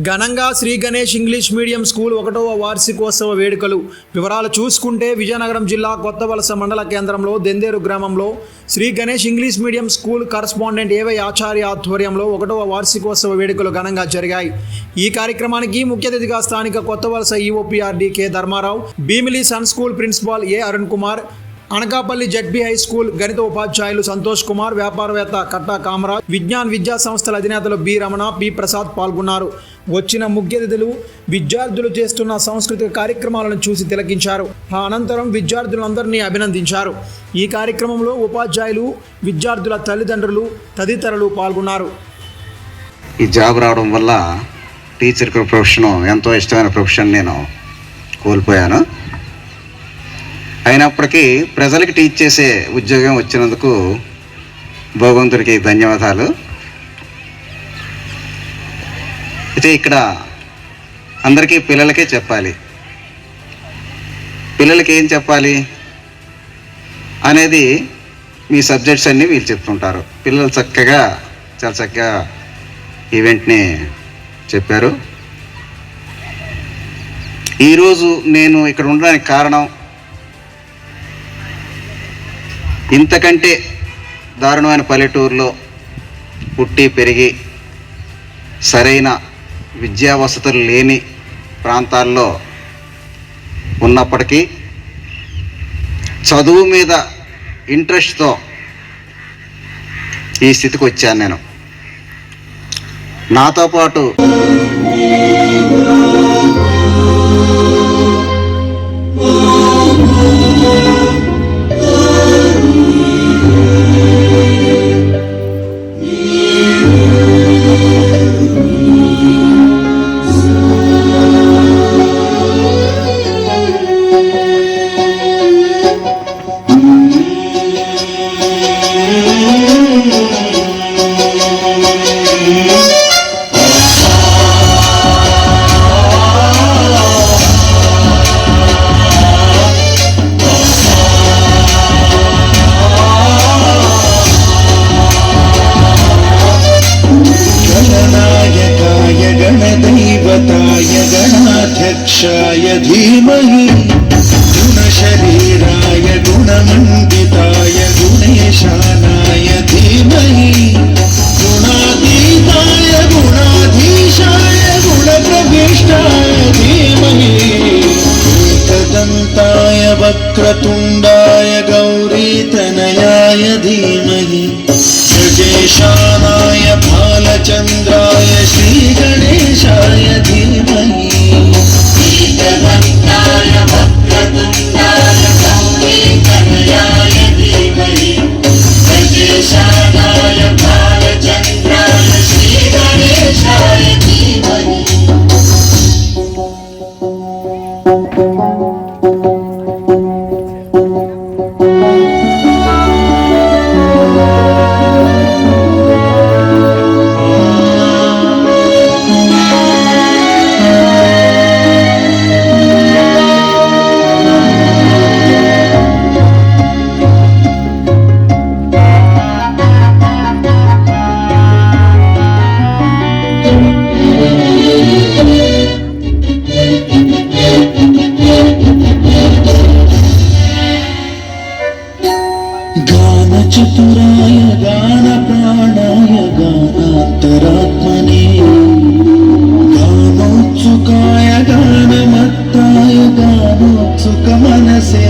ఘనంగా Shri Ganesh English medium school ఒకటవ వార్షికోత్సవ వేడుకలు. వివరాలు చూసుకుంటే విజయనగరం జిల్లా కొత్తవలస మండల కేంద్రంలో దెందేరు గ్రామంలో Shri Ganesh English medium school correspondent A Y Acharya ఆధ్వర్యంలో ఒకటవ వార్షికోత్సవ వేడుకలు ఘనంగా జరిగాయి. ఈ కార్యక్రమానికి ముఖ్య అతిథిగా స్థానిక Kothavalasa EOPRD K Dharmarao Bheemili Sun school principal A Arun Kumar Anakapalli Z B high school గణిత ఉపాధ్యాయులు సంతోష్ కుమార్ వ్యాపారవేత్త కట్టా కామరాజ్ విజ్ఞాన్ విద్యా సంస్థల అధినేతలు బి రమణ పి ప్రసాద్ పాల్గొన్నారు. వచ్చిన ముఖ్య అతిథులు విద్యార్థులు చేస్తున్న సాంస్కృతిక కార్యక్రమాలను చూసి తిలకించారు. ఆ అనంతరం విద్యార్థులందరినీ అభినందించారు. ఈ కార్యక్రమంలో ఉపాధ్యాయులు విద్యార్థుల తల్లిదండ్రులు తదితరులు పాల్గొన్నారు. ఈ జాబ్ రావడం వల్ల టీచర్ ప్రొఫెషన్ ఎంతో ఇష్టమైన ప్రొఫెషన్ నేను కోల్పోయాను. అయినప్పటికీ ప్రజలకి టీచ్ చేసే ఉద్యోగం వచ్చినందుకు భగవంతుడికి ధన్యవాదాలు. అయితే ఇక్కడ అందరికీ పిల్లలకే చెప్పాలి. పిల్లలకి ఏం చెప్పాలి? అనేది మీ సబ్జెక్ట్స్ అన్నీ వీళ్ళు చెప్తుంటారు. పిల్లలు చక్కగా చాలా చక్కగా ఈవెంట్ని చెప్పారు. ఈరోజు నేను ఇక్కడ ఉండడానికి కారణం ఇంతకంటే దారుణమైన పల్లెటూరులో పుట్టి పెరిగి సరైన విద్యా వసతులు లేని ప్రాంతాల్లో ఉన్నప్పటికీ చదువు మీద ఇంట్రెస్ట్తో ఈ స్థితికి వచ్చాను నేను. నాతో పాటు गणाध्यक्षाय धीमहि गुणशरीराय गुणमण्डिताय गुणेशानाय धीमहि गुणातीताय गुणाधीशाय गुणप्रविष्टाय धीमहि एकदन्ताय वक्रतुण्डाय గాన చతురాయ గాన ప్రాణాయ గానాంతరాత్మనే గానోత్సుకాయ గానమత్తాయ గానోత్సుక మనసే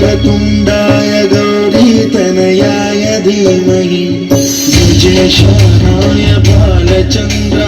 वक्रतुण्डाय गौरीतनयाय धीमहि विजेशानाय बालचन्द्र